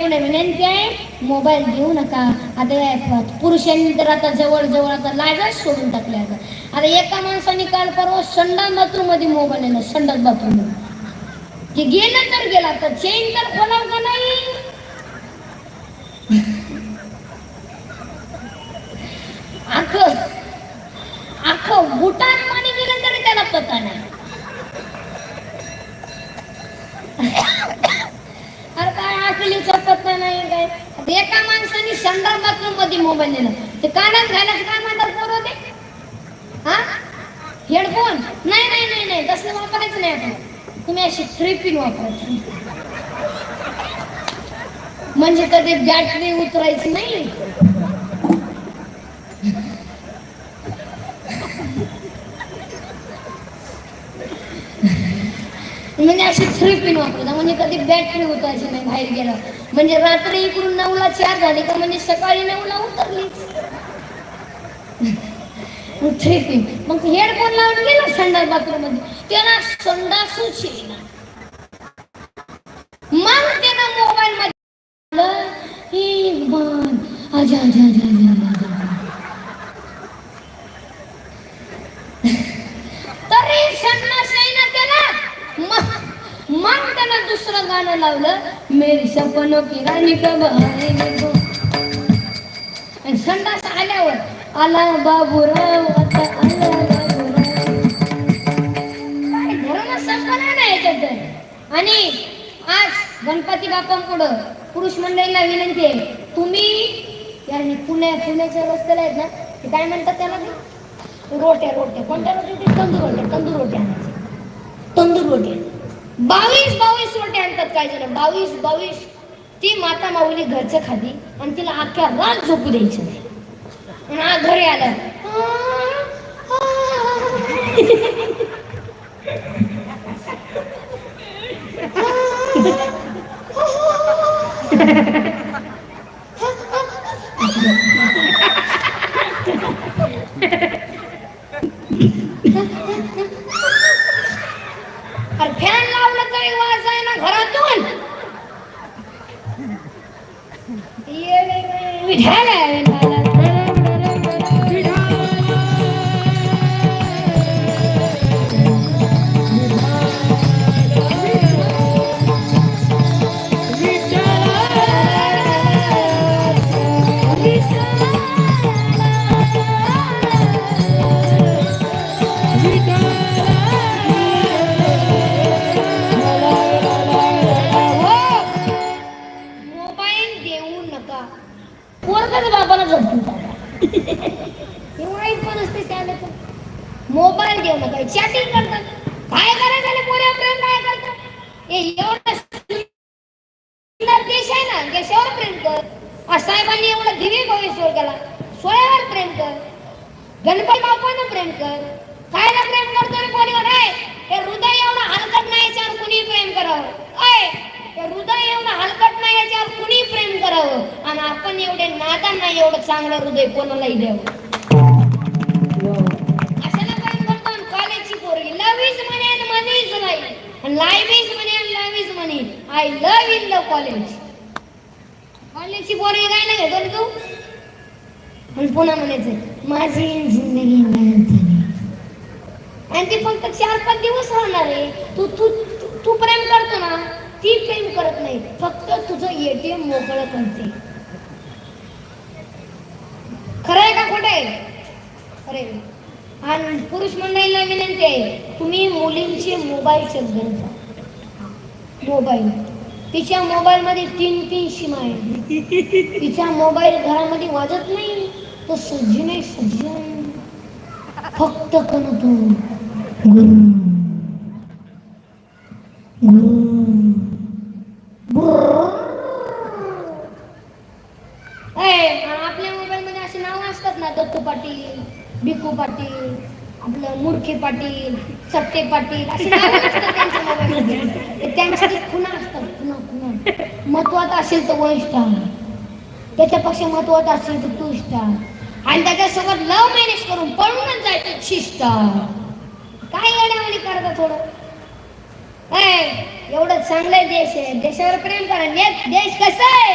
विनंती आहे मोबाईल घेऊ नका. आता पुरुषांनी तर आता जवळ जवळ आता लाजच सोडून टाकले आता. आता एका माणसाने काल परवा संडास बाथरूममध्ये मोबाईल येणार संडास बाथरूममध्ये ते गेलं तर गेला तर चेन तर खोलाव का नाही. आख आख बुटान पाणी गेलं तरी त्याला पता नाही अरे काय आकलीचा पत्ता नाही काय आता एका माणसाने शंभर बाथरूममध्ये मोबाईल नेला. ते कानात घालायचं काय म्हणतात पोरं ते? हा? हेडफोन? नाही नाही नाही नाही. तसलं वापरायचं नाही आपण तुम्ही अशी थ्री पिन वापरायची. म्हणजे कधी बॅटरी उतरायची नाही. म्हणजे अशी थ्री पिन वापरता म्हणजे कधी बॅटरी उतरायची नाही बाहेर गेलं. म्हणजे रात्री इकडून नऊला चार झाली का म्हणजे सकाळी नऊला उतरली. थ्री पिन मग हेडफोन लावून गेला संडास बाथरूममध्ये. त्याला संडास येईना. मग त्यानं मोबाईल मध्ये हे भगवान. अजा अजा आजा आजा तरी संडास येईना त्याला मग मग दुसरं गाणं लावलं मेरी सपनो की राणी कब आएगी आणि संडास आल्यावर आला बाबूराव आता आला बाबूराव काय धर्म नाही याच्यात आणि आज गणपती बाप्पांकडं पुरुष मंडळीला विनंती आहे तुम्ही या पुण्या पुण्याच्या रस्त्याला आहेत ना ते काय म्हणतात त्याला? रोट्या रोट्या. कोणत्या रोट्या? ते तंदूर रोट्या. तंदूर रोट्या आणायचे तंदूर रोट्या. बावीस बावीस सोटे आणतात काय जण. बावीस बावीस. ती माता माऊली घरचं खाली आणि तिला अख्ख्या रात झोपू द्यायचं नाही. आणि आ घरी आलं Ha फॅन लावलं तरी वाज आहे ना घरातून येडे पोरगच बाबाला झोपून वाईट पण असते त्याला मोबाईल देऊ नका चॅटिंग करतात. काय करायचं पोऱ्या प्रेम काय करतात एवढं सुंदर देश आहे ना देशावर प्रेम कर. साहेबांनी एवढं दिवे भविष्यावर केला. सोळ्यावर प्रेम कर. गणपती बाप्पानं प्रेम कर. कायला प्रेम करतो रे कोणीवर हे हृदय एवढं हलकत नाही याच्यावर कुणी प्रेम करावं. तर हृदय एवढं हलकट नाही याच्यावर कुणी प्रेम करावं. आणि आपण एवढे नादान नाही एवढं चांगलं हृदय कोणालाही द्यावं. अशाला प्रेम करतो आणि कॉलेजची पोरगी लवीच इज म्हणे आणि मनीच नाही आणि लाईव्ह इज म्हणे आणि लव इज म्हणे I love in the college कॉलेजची पोरगी काय नाही घेतो तू? आणि पुन्हा म्हणायचं माझी जिंदगी मेहनत झाली आणि ती फक्त चार पाच दिवस राहणार आहे. तू तू- तू प्रेम करतो ना ती प्रेम करत नाही. फक्त तुझं एटीएम मोकळं करते. खरं आहे का खोटं आहे? खरे आणि पुरुष मंडळीला विनंती आहे तुम्ही मुलींचे मोबाईल चेक मोबाईल तिच्या मोबाईल मध्ये तीन तीन सीमा आहे तिचा मोबाईल घरामध्ये वाजत नाही. तो सज्जन आहे सज्जन फक्त करतो गुरु गुरु आपल्या मोबाईल मध्ये असे नाव असतात ना दत्तू पाटील भिकू पाटील आपलं मुरखे पाटील सट्टे पाटील असे नाव असतात त्यांच्या मोबाईल त्यांच्या ते खुणा असतात खुणा खुणा. महत्वाचं असेल तर वन स्टार त्याच्यापेक्षा महत्वाचं असेल तर टू स्टार आणि त्याच्यासोबत लव मॅनेज करून पळूनच जायचं थ्री स्टार काय येण्यावानी करता थोडं? ऐ, एवढं चांगलं देश आहे. देशावर प्रेम करा. ने- देश कसा आहे?